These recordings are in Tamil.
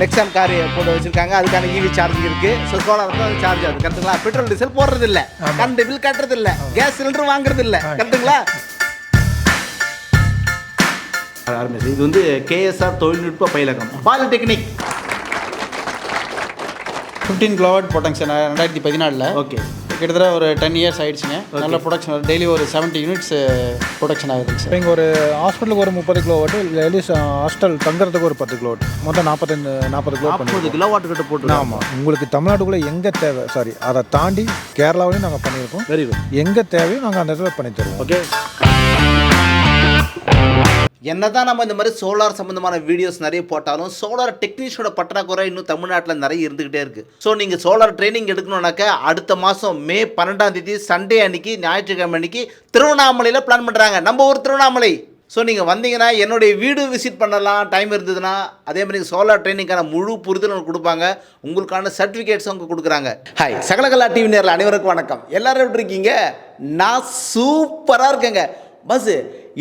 நெக்ஸான் கார் போட்டு வச்சிருக்காங்க. அதுக்கான இவி சார்ஜிங் இருக்கு. ஸோ சோலார் வந்து அது சார்ஜ் ஆகுது. கரெக்ட்டுங்களா? பெட்ரோல் டீசல் போடுறது இல்ல கரண்ட் பில் கட்டுறது இல்ல கேஸ் சிலிண்டர் வாங்குறது இல்ல கரெக்ட்டுங்களா? ஆரம்பிச்சு. இது வந்து கேஎஸ்ஆர் தொழில்நுட்ப பயிலகம். பாலிடெக்னிக் ஃபிஃப்டீன் கிலோவாட் பொட்டன்ஷியல் ரெண்டாயிரத்தி பதினாலில். ஓகே கிட்டத்தட்ட ஒரு டென் இயர்ஸ் ஆயிடுச்சுங்க. நல்ல ப்ரொடக்ஷன் டெய்லி ஒரு செவன்ட்டி யூனிட்ஸ் ப்ரொடக்ஷன் ஆகுதுங்க சார் இங்கே ஒரு ஹாஸ்பிட்டலுக்கு ஒரு முப்பது கிலோ வாட்டு லேடிஸ் ஹாஸ்டல் தங்குறதுக்கு ஒரு பத்து கிலோ வாட் மொத்தம் நாற்பத்தஞ்சு நாற்பது கிலோ நாற்பது கிலோ வாட் கிட்ட போட்டு ஆமாம் உங்களுக்கு தமிழ்நாட்டுக்குள்ளே எங்கே தேவை? சாரி அதை தாண்டி கேரளாவிலையும் நாங்கள் பண்ணியிருக்கோம். வெரி குட் எங்கே தேவையோ நாங்கள் அந்த இடத்துல பண்ணி தருவோம். ஓகே என்னதான் நம்ம இந்த மாதிரி சோலார் சம்மந்தமான வீடியோஸ் நிறைய போட்டாலும் சோலார் டெக்னீஷியோட பற்றாக்குறை இன்னும் தமிழ்நாட்டில் நிறைய இருந்துகிட்டே இருக்குது ஸோ நீங்கள் சோலார் ட்ரைனிங் எடுக்கணும்னாக்க அடுத்த மாதம் மே பன்னெண்டாம் தேதி சண்டே அன்னைக்கு ஞாயிற்றுக்கிழமை அன்னைக்கு திருவண்ணாமலையில் பிளான் பண்ணுறாங்க நம்ம ஊர் திருவண்ணாமலை. ஸோ நீங்கள் வந்தீங்கன்னா என்னுடைய வீடு விசிட் பண்ணலாம் டைம் இருந்ததுன்னா அதே மாதிரி சோலார் ட்ரைனிங்கான முழு புரிதல் கொடுப்பாங்க. உங்களுக்கான சர்டிஃபிகேட்ஸ் அவங்க கொடுக்குறாங்க. ஹாய் சகலகலா டிவி நேரில் அனைவருக்கும் வணக்கம். எல்லாரும் எப்படி இருக்கீங்க? நான் சூப்பராக இருக்கேங்க. பஸ்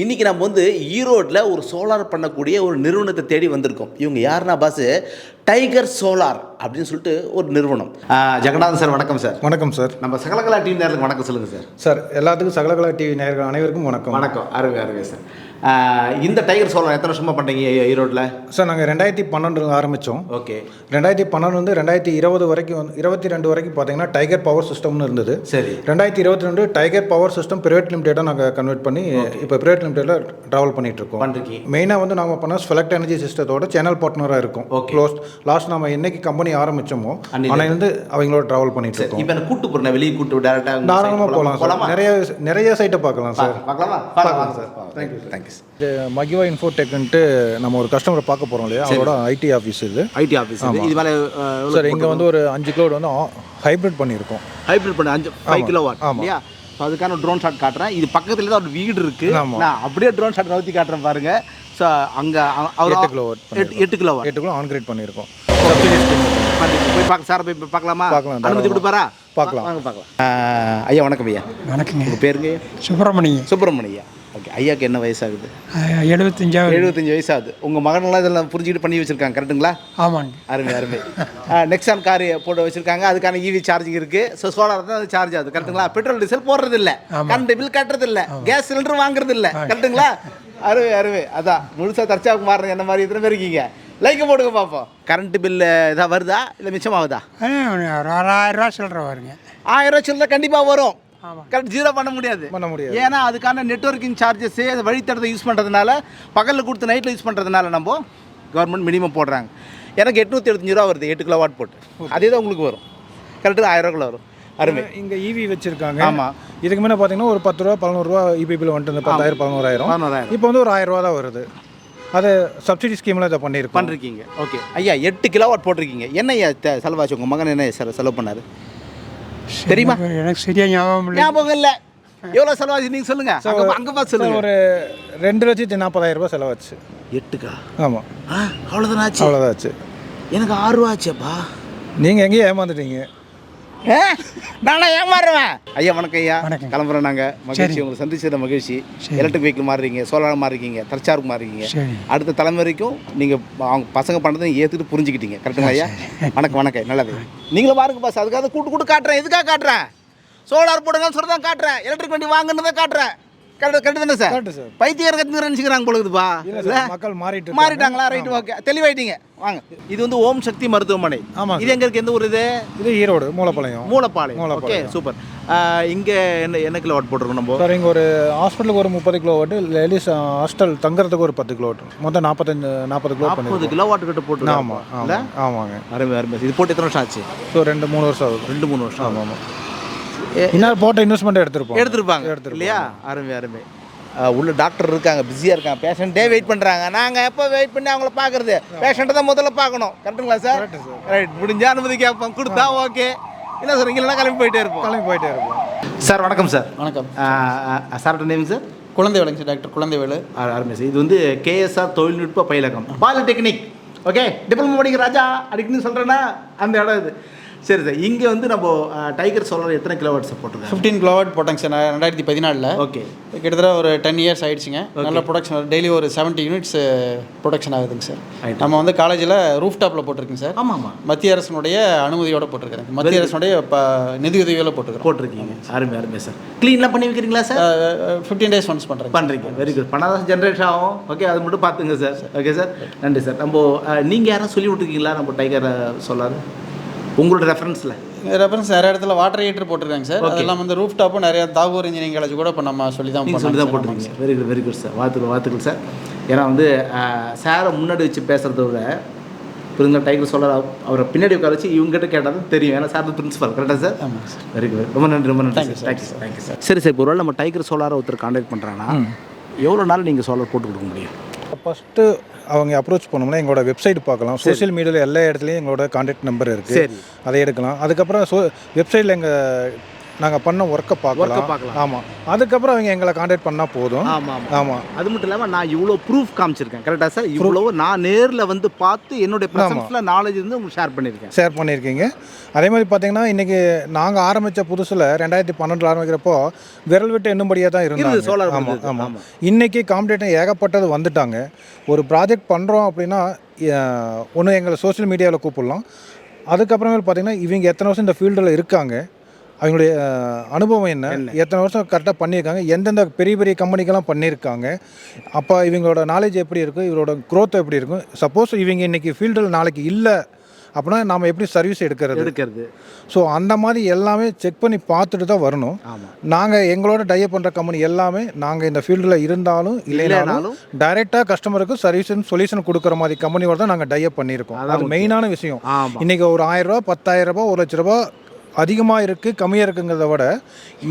இன்னைக்கு நம்ம வந்து ஈரோட்டில் ஒரு சோலார் பண்ணக்கூடிய ஒரு நிறுவனத்தை தேடி வந்திருக்கோம். இவங்க யாருன்னா பஸ் டைகர் சோலார் அப்படின்னு சொல்லிட்டு ஒரு நிறுவனம். ஜெகநாதன் சார் வணக்கம் சார். வணக்கம் சார். நம்ம சகலகலா டிவி நேரத்துக்கு வணக்கம் சொல்லுங்கள் சார். சார் எல்லாத்துக்கும் சகலகலா டிவி நேயர்கள் அனைவருக்கும் வணக்கம். வணக்கம். அருமை அருமை சார். இந்த டைகர் சோலார் எத்தனை வருஷமா பண்ணுறீங்க ஈரோட்டில் சார் நாங்கள் ரெண்டாயிரத்தி பன்னெண்டில் ஆரம்பித்தோம் ஓகே. ரெண்டாயிரத்தி பன்னெண்டு வந்து ரெண்டாயிரத்தி இருபது வரைக்கும் வந்து இருபத்தி ரெண்டு வரைக்கும் பார்த்தீங்கன்னா டைகர் பவர் சிஸ்டம்னு இருந்தது. சரி. ரெண்டாயிரத்தி இருபத்தி ரெண்டு டைகர் பவர் சிஸ்டம் பிரைவேட் லிமிடெடாக நாங்கள் கன்வெர்ட் பண்ணி இப்போ பிரைவேட் லிமிடெடில் ட்ராவல் பண்ணிட்டு இருக்கோம் பண்ணிருக்கீங்க மெயினாக வந்து நாங்கள் பண்ண ஸ்வெலக்ட் எனர்ஜி சிஸ்டத்தோட சேனல் பார்ட்னராக இருக்கும். க்ளோஸ் லாஸ்ட் நம்ம என்னைக்கு கம்பெனி ஆரம்பிச்சோமோ அன்னையில அன்னையிலேருந்து அவங்களோட ட்ராவல் பண்ணிட்டு இருக்கோம். இப்போ கூட்டு போகிறேன் வெளியே கூட்டு டேரெக்டாக தாராளமாக போகலாம் சார். நிறைய நிறைய சைட்டை பார்க்கலாம் சார். பார்க்கலாமா? சார். தேங்க்யூ தேங்க்யூ இது மகிவா இன்ஃபோடெக்ன்ட்டு நம்ம ஒரு கஸ்டமரை பார்க்க போகிறோம் இல்லையா? அவரோட ஐடி ஆஃபீஸ் இது. ஐடி ஆஃபீஸ் இது. மேலே சார் இங்கே வந்து ஒரு அஞ்சு கிலோடு வந்து ஹைப்ரிட் பண்ணியிருக்கோம். ஹைப்ரிட் பண்ண அஞ்சு ஃபைவ் கிலோ வாட். இல்லையா? ஸோ அதுக்கான ட்ரோன் ஷாட் காட்டுறேன். இது பக்கத்துல தான் ஒரு வீடு இருக்கு. ஆமா. நான் அப்படியே ட்ரோன் ஷாட் நவுத்தி காட்டுறேன் பாருங்க. ஸோ அங்கே எட்டு கிலோ எட்டு எட்டு கிலோ எட்டு கிலோ ஆன்கிரேட் பண்ணியிருக்கோம். போய் பார்க்க சார் போய் பார்க்கலாமா? பார்க்கலாம், அனுமதி. கொடுப்பாரா? பார்க்கலாம். வாங்க பார்க்கலாம். ஐயா வணக்கம் ஐயா. வணக்கங்க உங்கள் பேருங்க சுப்பிரமணியம் சுப்பிரமணிய? ஐயாக்கு என்ன வயசாகுது? எழுபத்தஞ்சாவது எழுபத்தஞ்சு வயசாகுது. உங்கள் மகனெல்லாம் இதெல்லாம் புரிஞ்சுக்கிட்டு பண்ணி வச்சிருக்காங்க கரெக்ட்டுங்களா? ஆமாங்க. அருமை அருமை. நெக்ஸான் கார் போட்டு வச்சிருக்காங்க. அதுக்கான இவி சார்ஜிங் இருக்கு. ஸோ சோலார் தான் அது சார்ஜ் ஆகுது கரெக்ட்டுங்களா? பெட்ரோல் டீசல் போடுறது இல்ல கரண்ட் பில் கட்டுறது இல்ல கேஸ் சிலிண்டர் வாங்குறது இல்ல கரெக்ட்டுங்களா? அருமை அருமை. அதான். முழுசா தர்ச்சாவுக்கு மாறுறது என்ன மாதிரி எத்தனை பேர் இருக்கீங்க? லைக் போடுங்க பார்ப்போம் கரண்ட் பில்லு இதாக வருதா? இல்லை மிச்சமாகுதா? ஆறாயிரம் ரூபா சில்லற வருங்க. ஆயிரம் ரூபா சில்லற கண்டிப்பாக வரும். கரெக்ட் ஜீரோ பண்ண முடியாது. பண்ண முடியாது. ஏன்னா அதுக்கான நெட்வொர்க்கிங் சார்ஜஸ் வழித்தடத்தை யூஸ் பண்ணுறதுனால பகலில் கொடுத்து நைட்டில் யூஸ் பண்ணுறதுனால நம்ம கவர்மெண்ட் மினிமம் போடுறாங்க. எனக்கு எட்நூற்றி எழுபத்தஞ்சு ரூபா வருது எட்டு கிலோ வாட் போட்டு அதே தான் உங்களுக்கு வரும். கரெக்டாக ஆயிரம் ரூபா வரும். அருமை. இங்கே இவி வச்சிருக்காங்க. ஆமா. இதுக்கு முன்னே பார்த்தீங்கன்னா ஒரு பத்து ரூபா பதினோரு ரூபா இபி பில் வந்துட்டு பத்தாயிரம் பதினோராயிரம். பதினோராயிரம். இப்போ வந்து ஒரு ஆயிரம் ரூபா தான் வருது. அது சப்சிடி ஸ்கீமில் இதை பண்ணியிருக்கோம். பண்ணிருக்கீங்க. ஓகே ஐயா எட்டு கிலோ வாட் போட்டிருக்கீங்க. என்ன ஐயா செலவாச்சு? உங்கள் மகன் என்ன செல- செலவு பண்ணாரு? தெரியுமா? எனக்கு சரியா ஞாபகம் இல்லை. ஞாபகம் இல்லை. எவ்வளோ செலவாச்சு? நீங்கள் சொல்லுங்கள் அங்கே அங்கே பார்த்து சொல்லுங்கள் ஒரு ரெண்டு லட்சத்தி நாற்பதாயிரம் ரூபாய் செலவாச்சு. எட்டுக்கா? ஆமாம் ஆ அவ்வளோதானே ஆச்சு அவ்வளோதான் ஆச்சு எனக்கு ஆறு ரூபா ஆச்சேப்பா. நீங்கள் எங்கேயும் ஏமாந்துட்டீங்க. நானா ஏமாறுவேன் ஐயா வணக்கம் ஐயா வணக்கம். கிளம்புறோம் நாங்கள் மகிழ்ச்சி. உங்களை சந்திச்சது மகிழ்ச்சி. எலக்ட்ரிக் வெஹிக்கிள் மாறுறீங்க சோலார் மாறிருக்கீங்க தற்சார்பு மாறிருக்கீங்க சரி. அடுத்த தலைமுறைக்கும் நீங்கள் அவங்க பசங்க பண்ணுறதை ஏற்றுட்டு புரிஞ்சுக்கிட்டீங்க. கரெக்டுங்களா ஐயா? வணக்கம் வணக்கம். நல்லது. நீங்களும் பாருங்க பாஸ் அதுக்காக கூட்டு கூட்டு காட்டுறேன். எதுக்காக காட்டுறேன்? சோலார் போடுங்கன்னு சொல்லி தான் காட்டுறேன். எலக்ட்ரிக் வண்டி வாங்குன்னு தான் காட்டுறேன். கரெக்ட் கரெக்டு தானே சார்? Correct sir. பைத்தியர் கத்து நினைச்சுக்கிறாங்க பொழுதுப்பா. இல்லை மக்கள் மாறிட்டு. மாறிட்டாங்களா? ரைட் ஓகே தெளிவாயிட்டீங்க. வாங்க. இது வந்து ஓம் சக்தி மருத்துவமனை. ஆமாங்க. இது எங்க இருக்கு? எந்த ஊர் இது? இது ஈரோடு மூலப்பாளையம். மூலப்பாளையம். ஓகே. சூப்பர் இங்கே என்ன என்ன கிலோ வாட் போட்டிருக்கோம் நம்ம? சார் இங்கே ஒரு ஹாஸ்பிட்டலுக்கு ஒரு முப்பது கிலோ வாட்டு லேடிஸ் ஹாஸ்டல் தங்குறதுக்கு ஒரு பத்து கிலோ வாட் மொத்தம் நாற்பத்தஞ்சு நாற்பது கிலோ நாற்பது பண்ணிருக்கோம் கிலோ வாட் கிட்ட போட்டு ஆமாம் ஆமாம் ஆமாங்க. அருமை அருமை. இது போட்டு எத்தனை வருஷம் ஆச்சு? ஸோ ரெண்டு மூணு வருஷம் ஆகுது. ரெண்டு மூணு வருஷம் ஆமாம் ஆமாம் இன்னும் போட்ட இன்வெஸ்ட்மெண்ட் எடுத்திருப்போம். எடுத்திருப்பாங்க. எடுத்திருப்பாங்க. இல்லையா? அருமை அருமை. உள்ள டாக்டர் இருக்காங்க பிஸியாக இருக்காங்க. பேஷண்ட்டே வெயிட் பண்ணுறாங்க நாங்கள் எப்போ வெயிட் பண்ணி அவங்கள பார்க்குறது? பேஷண்ட்டை தான் முதல்ல பார்க்கணும். கரெக்டுங்களா சார் ரைட் முடிஞ்சா அனுமதி கேட்போம் கொடுத்தா ஓகே என்ன சார் இங்கெல்லாம் கிளம்பி போயிட்டே இருப்போம். கிளம்பி போயிட்டே இருப்போம். சார் வணக்கம் சார் வணக்கம். சார்ட்ட நேம் சார் குழந்தை வேலைங்க சார் டாக்டர் குழந்தைவேலு. அரு- அருமை சார் இது வந்து கேஎஸ்ஆர் தொழில்நுட்ப பயிலகம். பாலிடெக்னிக் ஓகே டிப்ளமோ படிக்கிற ராஜா அடிக்கணும்னு சொல்கிறேன்னா அந்த இடம் இது. சரி சார். இங்கே வந்து நம்ம டைகர் சோலார் எத்தனை கிலோவாட் போட்டிருக்காங்க? ஃபிஃப்டீன் கிலோவாட் போட்டாங்க சார் ரெண்டாயிரத்தி பதினாலில். ஓகே. கிட்டத்தட்ட ஒரு டென் இயர்ஸ் ஆயிடுச்சுங்க. நல்ல ப்ரொடக்ஷன் டெய்லி ஒரு செவன்ட்டி யூனிட்ஸ் ப்ரொடக்ஷன் ஆகுதுங்க சார். நம்ம வந்து காலேஜில் ரூஃப் டாப்பில் போட்டிருக்கோங்க சார் ஆமாம் ஆமாம் மத்திய அரசினுடைய அனுமதியோட போட்டிருக்கிறேன் மத்திய அரசினுடைய ப நிதி உதவியோட போட்டிருக்கிறோம். போட்டிருக்கீங்க. அருமை அருமை சார் க்ளீன்லாம் பண்ணி வைக்கிறீங்களா சார் ஃபிஃப்டீன் டேஸ் ஒன்ஸ் பண்ணுறேன் பண்ணுறீங்க வெரி குட் பண்ணாதான் ஜென்ரேட் ஆகும். ஓகே அது மட்டும் பார்த்துங்க சார் ஓகே சார் நன்றி சார் நம்ம நீங்கள் யாரும் சொல்லி விட்டுருக்கீங்களா நம்ம டைகர் சொல்லாரு உங்களோட ரெஃபரன்ஸில் ரெஃபரன்ஸ் நிறைய இடத்துல வாட்டர் ஹீட்டர் போட்டிருக்காங்க சார். அதெல்லாம் வந்து ரூஃப் டாப்பும் நிறைய தாகூர் இன்ஜினியரிங் காலேஜ் கூட இப்போ நம்ம சொல்லி தான் சொல்லி தான் போட்டிருக்கீங்க. Very good very good sir வாழ்த்துக்கள் வாழ்த்துக்கள் சார் ஏன்னா வந்து சாரை முன்னாடி வச்சு பேசுகிறத விட புரியுங்க டைகர் சொல்ல அவரை பின்னாடி உட்கார வச்சு இவங்ககிட்ட கேட்டால் தான் தெரியும். ஏன்னா சார் பிரின்சிபல் கரெக்டாக சார் சார் வெரி குட் ரொம்ப நன்றி ரொம்ப நன்றி sir thank you sir thank you sir சரி சார் இப்போ ஒருவேளை நம்ம டைகர் சோலாரை ஒருத்தர் காண்டாக்ட் பண்ணுறாங்கன்னா எவ்வளோ நாள் நீங்கள் சோலார் போட்டு கொடுக்க முடியும்? ஃபஸ்ட்டு அவங்க அப்ரோச் பண்ணோம்னா எங்களோட வெப்சைட் பார்க்கலாம். சோஷியல் மீடியாவில் எல்லா இடத்துலையும் எங்களோட கான்டாக்ட் நம்பர் இருக்குது அதை எடுக்கலாம். அதுக்கப்புறம் சோ வெப்சைட்டில் எங்கள் நாங்கள் பண்ண ஒர்க்கை பார்க்கலாம். பார்க்கலாம். ஆமாம் அதுக்கப்புறம் அவங்க எங்களை கான்டாக்ட் பண்ணால் போதும். ஆமாம் ஆமாம் அது மட்டும் இல்லாமல் நான் இவ்வளோ ப்ரூஃப் காமிச்சிருக்கேன். கரெக்டாக சார் இவ்வளோ நான் நேரில் வந்து பார்த்து என்னுடைய ப்ரெசன்ஸில் நாலேஜ் இருந்து உங்களுக்கு ஷேர் பண்ணியிருக்கேன் ஷேர் பண்ணியிருக்கீங்க அதே மாதிரி பார்த்தீங்கன்னா இன்றைக்கி நாங்கள் ஆரம்பித்த புதுசில் ரெண்டாயிரத்தி பன்னெண்டில் ஆரம்பிக்கிறப்போ விரல் விட்டு எண்ணும்படியாக தான் இருந்தது, இருந்தாங்க ஆமாம் ஆமாம் ஆமா. இன்றைக்கி காம்படேட்டர் ஏகப்பட்டது வந்துட்டாங்க. ஒரு ப்ராஜெக்ட் பண்ணுறோம் அப்படின்னா ஒன்று எங்களை சோஷியல் மீடியாவில் கூப்பிடலாம். அதுக்கப்புறமேல் பார்த்தீங்கன்னா இவங்க எத்தனை வருஷம் இந்த ஃபீல்டில் இருக்காங்க? அவங்களுடைய அனுபவம் என்ன? எத்தனை வருஷம் கரெக்டாக பண்ணியிருக்காங்க? எந்தெந்த பெரிய பெரிய கம்பெனிக்கெல்லாம் பண்ணியிருக்காங்க? அப்போ இவங்களோட நாலேஜ் எப்படி இருக்கும் இவரோட growth எப்படி இருக்கும் சப்போஸ் இவங்க இன்றைக்கி ஃபீல்டில் நாளைக்கு இல்லை அப்படின்னா நாம் எப்படி சர்வீஸ் எடுக்கிறது? எடுக்கிறது. ஸோ அந்த மாதிரி எல்லாமே செக் பண்ணி பார்த்துட்டு தான் வரணும். நாங்கள் எங்களோட டைப் பண்ணுற கம்பெனி எல்லாமே நாங்கள் இந்த ஃபீல்டில் இருந்தாலும் இல்லைனாலும் டைரெக்டாக கஸ்டமருக்கு சர்வீஸ் சொல்யூஷன் கொடுக்குற மாதிரி கம்பெனியோட தான் நாங்கள் டைப் பண்ணியிருக்கோம். அது மெயினான விஷயம். இன்றைக்கி ஒரு ஆயிரரூபா பத்தாயிரம் ரூபாய் ஒரு லட்ச ரூபா அதிகமாக இருக்குது கம்மியாக இருக்குங்கிறத விட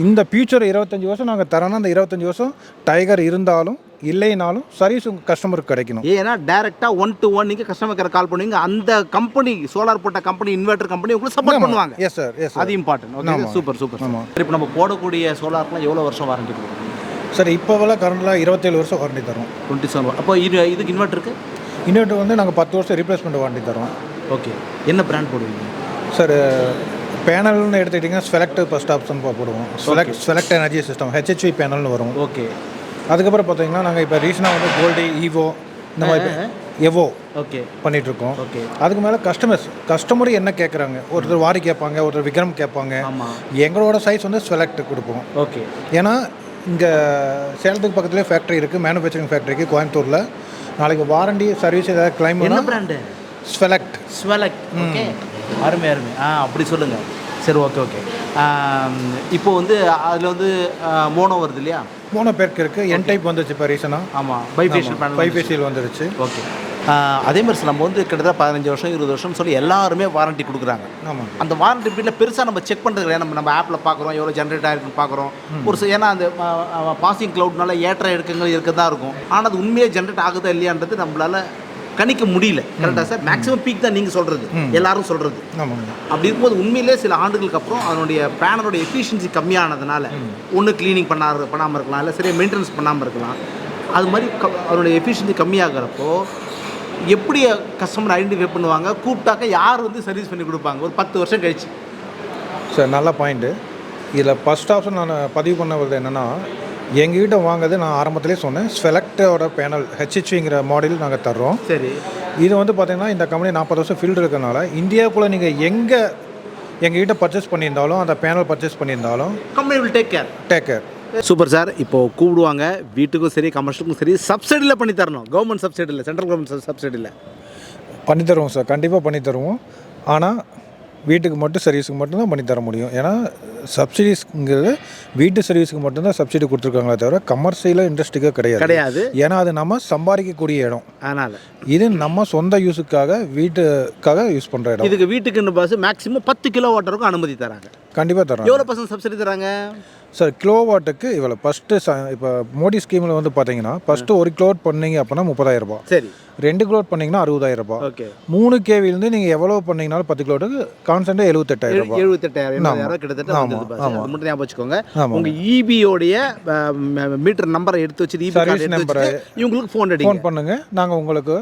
இந்த ஃபியூச்சர் இருபத்தஞ்சி வருஷம் நாங்கள் தரோன்னா அந்த இருபத்தஞ்சி வருஷம் டைகர் இருந்தாலும் இல்லைனாலும் சர்வீஸ் உங்கள் கஸ்டமருக்கு கிடைக்கணும். ஏன்னா டேரெக்டாக ஒன் டு ஒன் நீங்கள் கஸ்டமர் கேர் கால் பண்ணுவீங்க அந்த கம்பெனி சோலார் போட்ட கம்பெனி இன்வெர்டர் கம்பெனி உங்களுக்கு சப்போர்ட் பண்ணுவாங்க. எஸ் சார் எஸ் அது இம்பார்ட்டன்ட் ஓகே சூப்பர் சூப்பர் ஆமாம். இப்போ நம்ம போடக்கூடிய சோலார்லாம் எவ்வளோ வருஷம் வாரண்டி கொடுக்குறோம் சார் இப்போவெல்லாம் கரண்டில் இருபத்தேழு வருஷம் வாரண்டி தரோம் டுவெண்ட்டி செவன் அப்போ இது இதுக்கு இன்வெர்ட்டருக்கு இன்னொரு வந்து நாங்கள் பத்து வருஷம் ரீப்ளேஸ்மெண்ட் வாரண்டி தரோம் ஓகே என்ன பிராண்ட் போடுவீங்க? சார் பேனல்னு எடுத்துக்கிட்டிங்கன்னா ஸ்வெலக்ட் ஃபஸ்ட் ஆப்ஷன் போடுவோம். ஸ்வெலக்ட் ஸ்வெலக்ட் எனர்ஜி சிஸ்டம் ஹெச்ஹெச்வி பேனல்னு வரும். ஓகே அதுக்கப்புறம் பார்த்தீங்கன்னா நாங்கள் இப்போ ரீசனாக வந்து கோல்டு ஈவோ இந்த மாதிரி எவோ ஓகே பண்ணிகிட்ருக்கோம் ஓகே அதுக்கு மேலே கஸ்டமர்ஸ் கஸ்டமர் என்ன கேட்குறாங்க ஒருத்தர் வாரி கேட்பாங்க ஒருத்தர் விக்ரம் கேட்பாங்க. எங்களோட சைஸ் வந்து ஸ்வெலக்ட் கொடுப்போம். ஓகே ஏன்னா இங்கே சேலத்துக்கு பக்கத்துலேயே ஃபேக்ட்ரி இருக்குது மேனுஃபேக்சரிங் ஃபேக்ட்ரிக்கு கோயம்புத்தூரில். நாளைக்கு வாரண்டி சர்வீஸ் ஏதாவது கிளைம் பண்ணால் ஸ்வெலக்ட் ஸ்வெலக் ஓகே அருமை அருமை. ஆ அப்படி சொல்லுங்கள் சரி ஓகே ஓகே. இப்போ வந்து அதில் வந்து மோனோ வருது இல்லையா? மூணு பேருக்கு இருக்குது என் டைப் வந்துச்சு இப்போ ரீசனாக ஆமாம் பைஃபேஷியல் பேனல் ஃபைவ் வந்துருச்சு. ஓகே. அதே மாதிரி சார் நம்ம வந்து கிட்டத்தட்ட பதினஞ்சு வருஷம் இருபது வருஷம் சொல்லி எல்லாருமே வாரண்டி கொடுக்குறாங்க. ஆமாம் அந்த வாரண்டி பீரியடில் பெருசாக நம்ம செக் பண்ணுறது கிடையாது. நம்ம நம்ம ஆப்பில் பார்க்குறோம் எவ்வளோ ஜென்ரேட் ஆகிருக்குன்னு பார்க்குறோம் ஒரு ஏன்னா அந்த பாசிங் க்ளவுட்னால ஏற்ற இறக்கங்கள் இருக்க தான் இருக்கும். ஆனால் அது உண்மையாக ஜென்ரேட் ஆகுதா இல்லையான்றது நம்மளால கணிக்க முடியல. கரெக்டாக சார் மேக்ஸிமம் பீக் தான் நீங்கள் சொல்கிறது எல்லாரும் சொல்கிறது அப்படி இருக்கும்போது உண்மையிலே சில ஆண்டுகளுக்கு அப்புறம் அதனுடைய பேனலோட எஃபிஷியன்சி கம்மியானதுனால ஒன்று க்ளீனிங் பண்ணாத பண்ணாமல் இருக்கலாம். இல்லை சரியாக மெயின்டெனன்ஸ் பண்ணாமல் இருக்கலாம். அது மாதிரி க அதனுடைய எஃபிஷியன்சி கம்மியாகிறப்போ எப்படி கஸ்டமர் ஐடென்டிஃபை பண்ணுவாங்க? கூப்பிட்டாக்க யார் வந்து சர்வீஸ் பண்ணி கொடுப்பாங்க? ஒரு பத்து வருஷம் கழிச்சு. சார் நல்ல பாயிண்ட்டு இதில் ஃபஸ்ட் ஆப்ஷன் நான் பதிவு பண்ணது என்னென்னா எங்ககிட்ட வாங்குறது நான் ஆரம்பத்திலே சொன்னேன். ஸ்வெலக்டோட பேனல் ஹெச்ஹெச்விங்கிற மாடல் நாங்கள் தர்றோம். சரி. இது வந்து பார்த்தீங்கன்னா இந்த கம்பெனி நாற்பது வருஷம் ஃபீல்டு இருக்கனால இந்தியாவுக்குள்ளே நீங்கள் எங்கே எங்ககிட்ட பர்ச்சேஸ் பண்ணியிருந்தாலும் அந்த பேனல் பர்ச்சேஸ் பண்ணியிருந்தாலும் company will take care take care super sir இப்போ கூப்பிடுவாங்க வீட்டுக்கும் சரி கமர்ஷியலுக்கும் சரி சப்சிடியில் பண்ணி தரணும். கவர்மெண்ட் சப்சிடி இல்லை சென்ட்ரல் கவர்மெண்ட் சப்சிடி இல்லை. பண்ணி தருவோம் சார் கண்டிப்பாக பண்ணி தருவோம். ஆனால் வீட்டுக்கு மட்டும் சர்வீஸுக்கு மட்டும்தான் பண்ணி தர முடியும். ஏன்னா சப்சிடிஸ்ங்கிறது வீட்டு சர்வீஸுக்கு மட்டும்தான் சப்சிடி கொடுத்துருக்காங்களே தவிர கமர்ஷியலாக இண்டஸ்ட்ரிக்காக கிடையாது. கிடையாது. ஏன்னா அது நம்ம சம்பாதிக்கக்கூடிய இடம். அதனால். இது நம்ம சொந்த யூஸுக்காக வீட்டுக்காக யூஸ் பண்ணுற இடம். இதுக்கு வீட்டுக்குன்னு பஸ் மேக்ஸிமம் பத்து கிலோ வாட்டருக்கும் அனுமதி தராங்க. கண்டிப்பாக தரோம் எவ்வளோ பர்சன்ட் சப்சிடி தராங்க? சார் கிலோவாட்டுக்கு இவ்வளோ ஃபஸ்ட்டு இப்போ மோடி ஸ்கீமில் வந்து பார்த்தீங்கன்னா ஃபஸ்ட்டு ஒரு கிலோட் பண்ணீங்க அப்படின்னா முப்பதாயிரம் ரூபாய். சரி. ரெண்டு கிலோட் பண்ணீங்கன்னா அறுபதாயிரம் ரூபாய். ஓகே. மூணு கேவிலேருந்து நீங்கள் எவ்வளோ பண்ணீங்கனாலும் பத்து கிலோட்டுக்கு கான்ஸ்டன்ட்டாக எழுபத்தெட்டாயிரம் ரூபாய். எழுபத்தெட்டாயிரம் கிட்டத்தட்ட மட்டும் ஞாபகம் வச்சுக்கோங்க. உங்க இபியோடைய மீட்டர் நம்பரை எடுத்து வச்சு இபி number. வச்சுட்டு இவங்களுக்கு ஃபோன் ஃபோன் பண்ணுங்கள் நாங்கள் உங்களுக்கு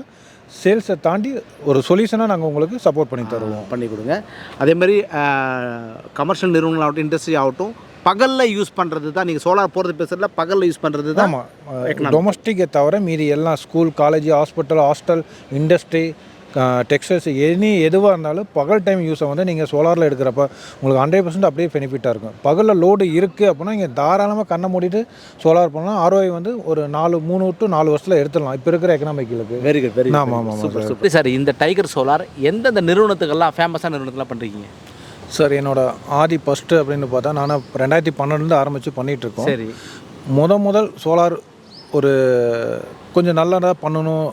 சேல்ஸை தாண்டி ஒரு சொல்யூஷனாக நாங்கள் உங்களுக்கு சப்போர்ட் பண்ணி தருவோம். பண்ணி கொடுங்க. அதே மாதிரி கமர்ஷியல் நிறுவனங்கள் இண்டஸ்ட்ரி ஆகட்டும் பகலில் யூஸ் பண்ணுறது தான் நீங்கள் சோலார் போகிறது பேசுகிறதுல பகலில் யூஸ் பண்ணுறது தான் டொமஸ்டிக்கை தவிர மீதி எல்லாம் school college hospital hostel industry textiles any எதுவாக இருந்தாலும் பகல் டைம் யூஸை வந்து நீங்கள் சோலாரில் எடுக்கிறப்ப உங்களுக்கு ஹண்ட்ரட் பர்சன்ட் அப்படியே பெனிஃபிட்டாக இருக்கும். பகலில் லோடு இருக்குது அப்படின்னா நீங்கள் தாராளமாக கண்ணை மூடிட்டு சோலார் பண்ணலாம். ஆர்ஓஐ வந்து ஒரு நாலு மூணு டு நாலு வருஷத்தில் எடுத்துடலாம். இப்போ இருக்கிற எக்கனாமிக்கலுக்கு வெரி குட் வெரி ஆமாம் ஆமாம் சூப்பர் சூப்பர் சார். இந்த டைகர் சோலார் எந்தெந்த நிறுவனத்துக்கெல்லாம் ஃபேமஸான நிறுவனத்துலாம் பண்ணுறீங்க சார் என்னோட ஆதி ஃபஸ்ட்டு அப்படின்னு பார்த்தா நான் ரெண்டாயிரத்தி பன்னெண்டுலேருந்து ஆரம்பித்து பண்ணிகிட்ருக்கோம் சரி. முத முதல் சோலார் ஒரு கொஞ்சம் நல்லதாக பண்ணணும்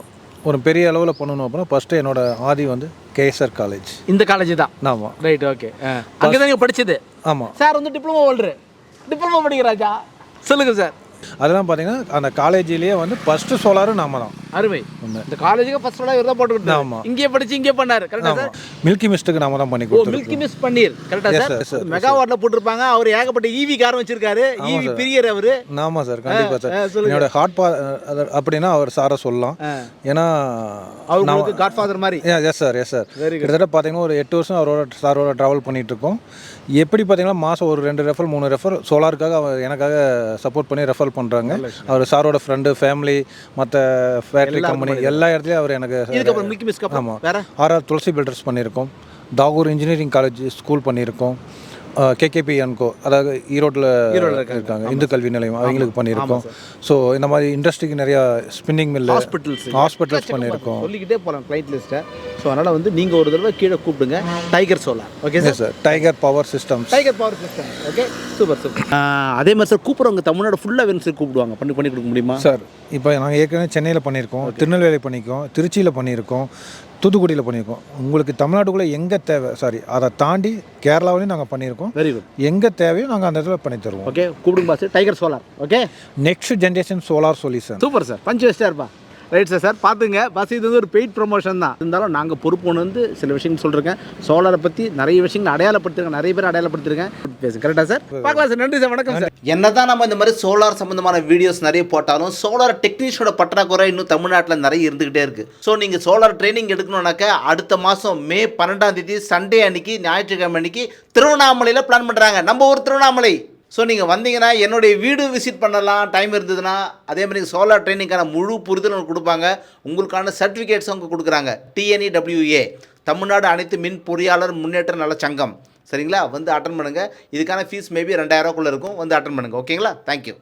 ஒரு பெரிய அளவில் பண்ணணும் அப்படின்னா ஃபஸ்ட்டு என்னோட ஆதி வந்து கேஎஸ்ஆர் காலேஜ் இந்த காலேஜ் தான்? ஆமாம் ரைட் ஓகே அங்கே தான் நீங்கள் படிச்சது? ஆமாம் சார் வந்து டிப்ளமோ ஹோல்டர் டிப்ளமோ படிக்கிறாச்சா? சொல்லுங்க சார். அதெல்லாம் பார்த்தீங்கன்னா அந்த காலேஜிலேயே வந்து ஃபஸ்ட்டு சோலாரும் நாம தான். அருமை. இந்த காலேஜுக்கு ஃபர்ஸ்ட் இவர் தான் போட்டு ஆமா. இங்கேயே படிச்சு இங்கே பண்ணாரு. கரெக்டா சார் மில்கி மிஸ்ட்டுக்கு நாம தான் பண்ணி ஓ கொடுத்துருக்கோம் மில்கி மிஸ் பன்னீர். கரெக்டா சார் yes, மெகாவாட்ல போட்டிருப்பாங்க. அவர் ஏகப்பட்ட ஈவி காரம் வச்சிருக்காரு. ஈவி பிரியர் அவரு. ஆமாம் சார் கண்டிப்பாக சார். என்னோட ஹார்ட் பா அப்படின்னா அவர் சாரை சொல்லலாம். ஏன்னா அவருக்கு காட்ஃபாதர் மாதிரி. எஸ் சார் எஸ் சார் கிட்டத்தட்ட பார்த்தீங்கன்னா ஒரு எட்டு வருஷம் அவரோட சாரோட ட்ராவல் பண்ணிட்டு இருக்கோம். எப்படி பார்த்தீங்கன்னா மாதம் ஒரு ரெண்டு ரெஃபர் மூணு ரெஃபர் சோலாருக்காக அவர் எனக்காக சப்போர்ட் பண்ணி ரெஃபர் பண்ணுறாங்க அவர் சாரோட ஃப்ரெண்டு ஃபேமிலி மற்ற ஃபேக்ட்ரி கம்பெனி எல்லா இடத்துலையும் அவர் எனக்கு இதுக்கப்புறம் மிஸ்க்கு ஆமாம் வேற? ஆர்ஆர் துளசி பில்டர்ஸ் பண்ணியிருக்கோம். தாகூர் இன்ஜினியரிங் காலேஜ் ஸ்கூல் பண்ணியிருக்கோம். கேகேபி அன்கோ அதாவது ஈரோட்டில் இருக்காங்க. இந்து கல்வி நிலையம் அவங்களுக்கு பண்ணியிருக்கோம். ஸோ இந்த மாதிரி இண்டஸ்ட்ரிக்கு நிறையா ஸ்பின்னிங் மில்லு ஹாஸ்பிட்டல்ஸ் ஹாஸ்பிட்டல்ஸ் பண்ணியிருக்கோம். சொல்லிக்கிட்டே போகலாம் கிளைண்ட் லிஸ்ட்டை ஸோ அதனால் வந்து நீங்கள் ஒரு தடவை கீழே கூப்பிடுங்க. Tiger solar okay sir sir Tiger power systems Tiger power system okay super super அதே மாதிரி சார் கூப்பிட்றவங்க தமிழ்நாடு ஃபுல்லாக வேணும் சார் கூப்பிடுவாங்க. பண்ணி பண்ணி கொடுக்க முடியுமா? சார் இப்போ நாங்கள் ஏற்கனவே சென்னையில் பண்ணியிருக்கோம் திருநெல்வேலி பண்ணியிருக்கோம் திருச்சியில் பண்ணியிருக்கோம் தூத்துக்குடியில் பண்ணியிருக்கோம். உங்களுக்கு தமிழ்நாட்டுக்குள்ளே எங்கே தேவை? சாரி அதை தாண்டி கேரளாவிலையும் நாங்கள் பண்ணியிருக்கோம். வெரி குட் எங்கே தேவையோ நாங்கள் அந்த இடத்துல பண்ணி தருவோம். ஓகே கூப்பிடுங்க boss Tiger solar okay next generation solar solution super sir பஞ்சு வச்சிட்டா இருப்பா. ரைட் சார் சார் பார்த்துங்க பஸ் இது வந்து ஒரு பெய்ட் ப்ரொமோஷன் தான். இருந்தாலும் நாங்கள் பொறுப்புன்னு வந்து சில விஷயங்கள் சொல்லிருக்கேன் சோலாரை பற்றி நிறைய விஷயங்கள் அடையாளப்படுத்திருக்கேன் நிறைய பேர் அடையாளப்படுத்திருக்கேன். கரெக்டாக சார் பார்க்கலாம் சார் நன்றி சார் வணக்கம் சார் என்னதான் நம்ம இந்த மாதிரி சோலார் சம்பந்தமான வீடியோஸ் நிறைய போட்டாலும் சோலார் டெக்னீஷியனோட பற்றாக்குறை இன்னும் தமிழ்நாட்டில் நிறைய இருந்துகிட்டே இருக்கு. ஸோ நீங்கள் சோலார் ட்ரைனிங் எடுக்கணும்னாக்க அடுத்த மாதம் மே பன்னெண்டாம் தேதி சண்டே அன்னைக்கு ஞாயிற்றுக்கிழமை அன்னைக்கு திருவண்ணாமலையில் பிளான் பண்ணுறாங்க நம்ம ஊர் திருவண்ணாமலை. ஸோ நீங்கள் வந்தீங்கன்னா என்னுடைய வீடு விசிட் பண்ணலாம் டைம் இருந்ததுன்னா அதே மாதிரி சோலார் ட்ரைனிங்கான முழு புரிதல் கொடுப்பாங்க. உங்களுக்கான சர்டிஃபிகேட்ஸ் அவங்க கொடுக்குறாங்க. டிஎன்இடபிள்யூஏ தமிழ்நாடு அனைத்து மின் பொறியாளர் முன்னேற்ற நல சங்கம். சரிங்களா? வந்து அட்டன் பண்ணுங்கள் இதுக்கான ஃபீஸ் மேபி ரெண்டாயிரரூவாக்குள்ளே இருக்கும். வந்து அட்டன் பண்ணுங்கள் ஓகேங்களா தேங்க்யூ